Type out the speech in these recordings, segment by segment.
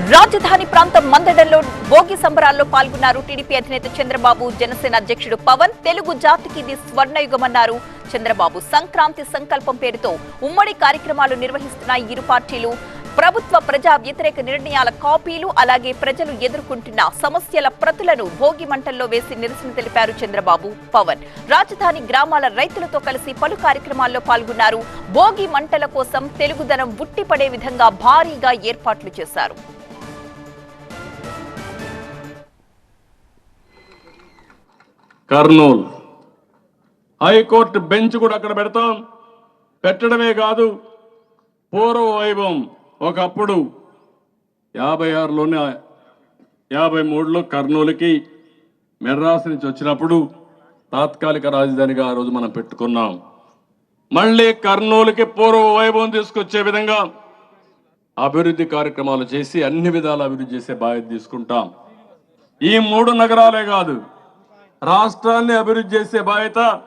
రాజధాని ప్రాంతం మందడంలో భోగి సంబరాల్లో పాల్గొన్నారు టీడీపీ అధినేత చంద్రబాబు జనసేన అధ్యక్షుడు పవన్ తెలుగు జాతికి ఇది స్వర్ణయుగమన్నారు. చంద్రబాబు సంక్రాంతి సంకల్పం పేరుతో ఉమ్మడి కార్యక్రమాలు నిర్వహిస్తున్న ఇరు పార్టీలు ప్రభుత్వ ప్రజా వ్యతిరేక నిర్ణయాల కాపీలు అలాగే ప్రజలు ఎదుర్కొంటున్న సమస్యల ప్రతులను భోగి మంటల్లో వేసి నిరసన తెలిపారు చంద్రబాబు పవన్. రాజధాని గ్రామాల రైతులతో కలిసి పలు కార్యక్రమాల్లో పాల్గొన్నారు. భోగి మంటల కోసం తెలుగుదనం ఉట్టిపడే విధంగా భారీగా ఏర్పాట్లు చేశారు. కర్నూలు. హైకోర్టు బెంచ్ కూడా అక్కడ పెడతాం. పెట్టడమే కాదు పూర్వ వైభవం ఒకప్పుడు యాభై ఆరులోనే యాభై మూడులో కర్నూలుకి మెడ్రాస్ నుంచి వచ్చినప్పుడు తాత్కాలిక రాజధానిగా ఆ రోజు మనం పెట్టుకున్నాం. మళ్ళీ కర్నూలుకి పూర్వ వైభవం తీసుకొచ్చే విధంగా అభివృద్ధి కార్యక్రమాలు చేసి అన్ని విధాల అభివృద్ధి చేసే బాధ్యత తీసుకుంటాం. ఈ మూడు నగరాలే కాదు రాష్ట్రాన్ని అభివృద్ధి చేసే బాధ్యత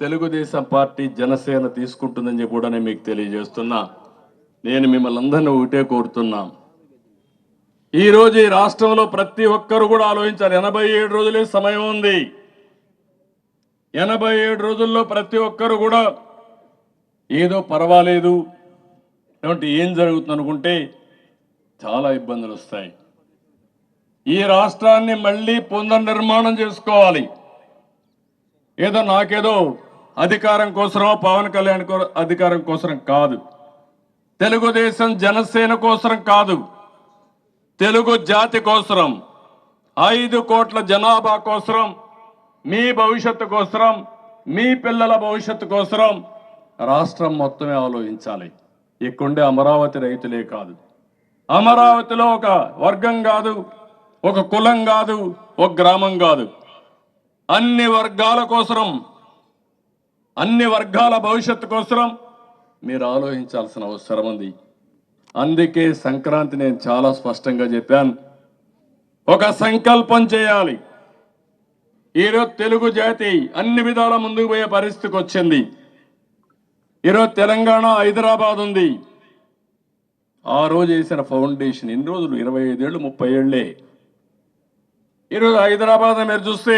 తెలుగుదేశం పార్టీ జనసేన తీసుకుంటుందని చెప్పి కూడా నేను మీకు తెలియజేస్తున్నా. నేను మిమ్మల్ని అందరినీ ఒకటే కోరుతున్నా. ఈరోజు ఈ రాష్ట్రంలో ప్రతి ఒక్కరు కూడా ఆలోచించాలి. ఎనభై ఏడు రోజులే సమయం ఉంది. ఎనభై ఏడు రోజుల్లో ప్రతి ఒక్కరు కూడా ఏదో పర్వాలేదు. ఏం జరుగుతుంది అనుకుంటే చాలా ఇబ్బందులు వస్తాయి. ఈ రాష్ట్రాన్ని మళ్ళీ పునర్నిర్మాణం చేసుకోవాలి. ఏదో నాకేదో అధికారం కోసమో పవన్ కళ్యాణ్ అధికారం కోసం కాదు. తెలుగుదేశం జనసేన కోసం కాదు. తెలుగు జాతి కోసరం. ఐదు కోట్ల జనాభా కోసరం. మీ భవిష్యత్తు కోసరం. మీ పిల్లల భవిష్యత్తు కోసరం. రాష్ట్రం మొత్తమే ఆలోచించాలి. ఇక్కడుండే అమరావతి రైతులే కాదు. అమరావతిలో ఒక వర్గం కాదు. ఒక కులం కాదు ఒక గ్రామం కాదు. అన్ని వర్గాల కోసరం అన్ని వర్గాల భవిష్యత్తు కోసరం మీరు ఆలోచించాల్సిన అవసరం ఉంది. అందుకే సంక్రాంతి నేను చాలా స్పష్టంగా చెప్పాను. ఒక సంకల్పం చేయాలి. ఈరోజు తెలుగు జాతి అన్ని విధాల ముందుకు పోయే పరిస్థితికి వచ్చింది. ఈరోజు తెలంగాణ హైదరాబాద్ ఉంది. ఆ రోజు వేసిన ఫౌండేషన్ ఎన్ని రోజులు ఇరవై ఐదేళ్ళు ముప్పై ఏళ్ళే. ఈరోజు హైదరాబాద్ మీరు చూస్తే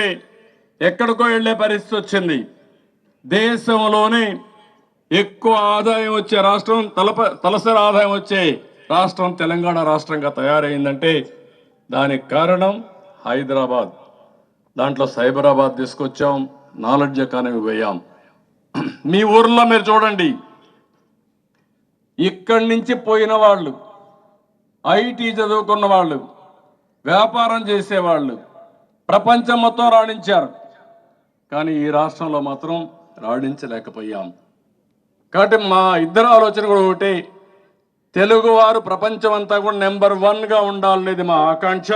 ఎక్కడికో వెళ్ళే పరిస్థితి వచ్చింది. దేశంలోనే ఎక్కువ ఆదాయం వచ్చే రాష్ట్రం తలప తలసరి ఆదాయం వచ్చే రాష్ట్రం తెలంగాణ రాష్ట్రంగా తయారైందంటే దానికి కారణం హైదరాబాద్. దాంట్లో సైబరాబాద్ తీసుకొచ్చాం నాలెడ్జ్ ఎకానమీ పోయాం. మీ ఊర్లో మీరు చూడండి. ఇక్కడి నుంచి పోయిన వాళ్ళు ఐటీ చదువుకున్న వాళ్ళు వ్యాపారం చేసేవాళ్ళు. ప్రపంచం మొత్తం రాణించారు. కానీ ఈ రాష్ట్రంలో మాత్రం రాణించలేకపోయాం. కాబట్టి మా ఇద్దరు ఆలోచన కూడా ఒకటి. తెలుగువారు ప్రపంచం అంతా కూడా నెంబర్ వన్గా ఉండాలనేది మా ఆకాంక్ష.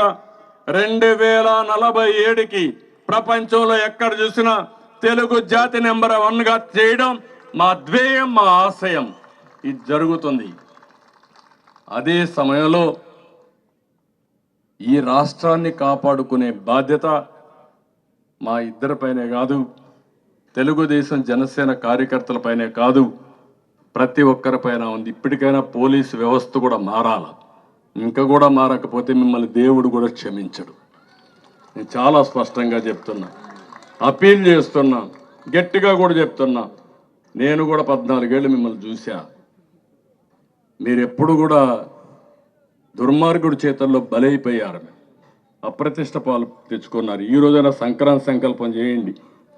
రెండు వేల నలభై ఏడుకి ప్రపంచంలో ఎక్కడ చూసినా తెలుగు జాతి నెంబర్ వన్గా చేయడం మా ధ్యేయం మా ఆశయం. ఇది జరుగుతుంది. అదే సమయంలో ఈ రాష్ట్రాన్ని కాపాడుకునే బాధ్యత మా ఇద్దరిపైనే కాదు తెలుగుదేశం జనసేన కార్యకర్తలపైనే కాదు ప్రతి ఒక్కరిపైన ఉంది. ఇప్పటికైనా పోలీసు వ్యవస్థ కూడా మారాల. ఇంకా కూడా మారకపోతే మిమ్మల్ని దేవుడు కూడా క్షమించడు. నేను చాలా స్పష్టంగా చెప్తున్నా. అపీల్ చేస్తున్నా. గట్టిగా కూడా చెప్తున్నా. నేను కూడా పద్నాలుగేళ్ళు మిమ్మల్ని చూశా. మీరు ఎప్పుడు కూడా దుర్మార్గుడి చేతుల్లో బలైపోయారు అప్రతిష్ట పాలు తెచ్చుకున్నారు. ఈ రోజైనా సంక్రాంతి సంకల్పం చేయండి.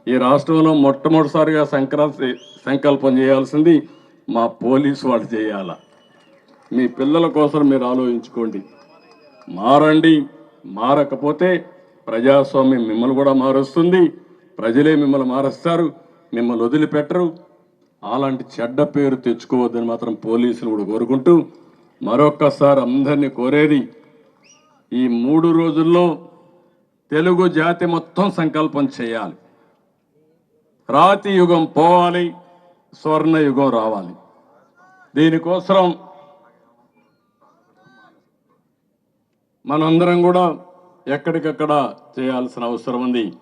ఈ రాష్ట్రంలో మొట్టమొదటిసారిగా సంక్రాంతి సంకల్పం చేయాల్సింది మా పోలీసు వాళ్ళు చేయాల. మీ పిల్లల కోసం మీరు ఆలోచించుకోండి. మారండి మారకపోతే ప్రజాస్వామ్యం మిమ్మల్ని కూడా మారుస్తుంది. ప్రజలే మిమ్మల్ని మారుస్తారు మిమ్మల్ని వదిలిపెట్టరు. అలాంటి చెడ్డ పేరు తెచ్చుకోవద్దని మాత్రం పోలీసులు కూడా కోరుకుంటూ మరొక్కసారి అందరినీ కోరేది ఈ మూడు రోజుల్లో తెలుగు జాతి మొత్తం సంకల్పం చేయాలి. రాతి యుగం పోవాలి స్వర్ణయుగం రావాలి. దీనికోసం మనందరం కూడా ఎక్కడికక్కడ చేయాల్సిన అవసరం ఉంది.